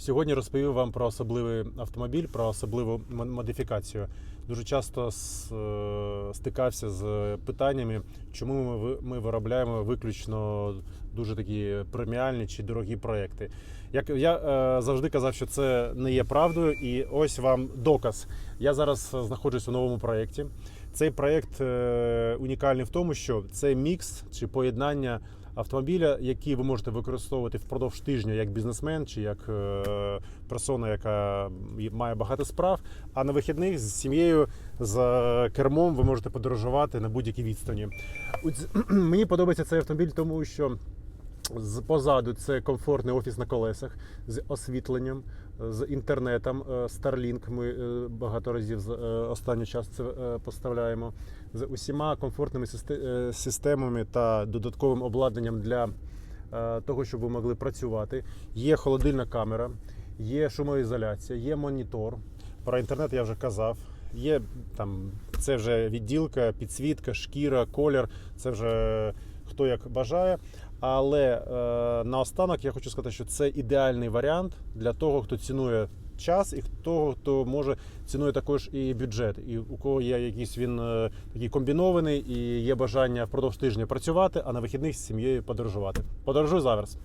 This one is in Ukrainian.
Сьогодні розповів вам про особливий автомобіль, про особливу модифікацію. Дуже часто е, стикався з питаннями, чому ми, виробляємо виключно дуже такі преміальні чи дорогі проекти. Як я е, завжди казав, що це не є правдою, і ось вам доказ. Я зараз знаходжусь у новому проєкті. Цей проєкт е, унікальний в тому, що це мікс чи поєднання автомобіля, які ви можете використовувати впродовж тижня як бізнесмен чи як е, персона, яка має багато справ. А на вихідних з сім'єю за кермом ви можете подорожувати на будь-якій відстані. Мені подобається цей автомобіль, тому що. З позаду це комфортний офіс на колесах з освітленням, з інтернетом. Е, Starlink ми е, багато разів е, останній час це поставляємо. З усіма комфортними системами та додатковим обладнанням для того, щоб ви могли працювати. Є холодильна камера, є шумоізоляція, є монітор. Про інтернет я вже казав. Є там це вже відділка, підсвітка, шкіра, колір. Це вже хто як бажає. Але е, наостанок я хочу сказати, що це ідеальний варіант для того, хто цінує час, і того, хто може цінує також і бюджет, і у кого є якийсь він е, такий комбінований, і є бажання впродовж тижня працювати, а на вихідних з сім'єю подорожувати. Подорожуй зараз.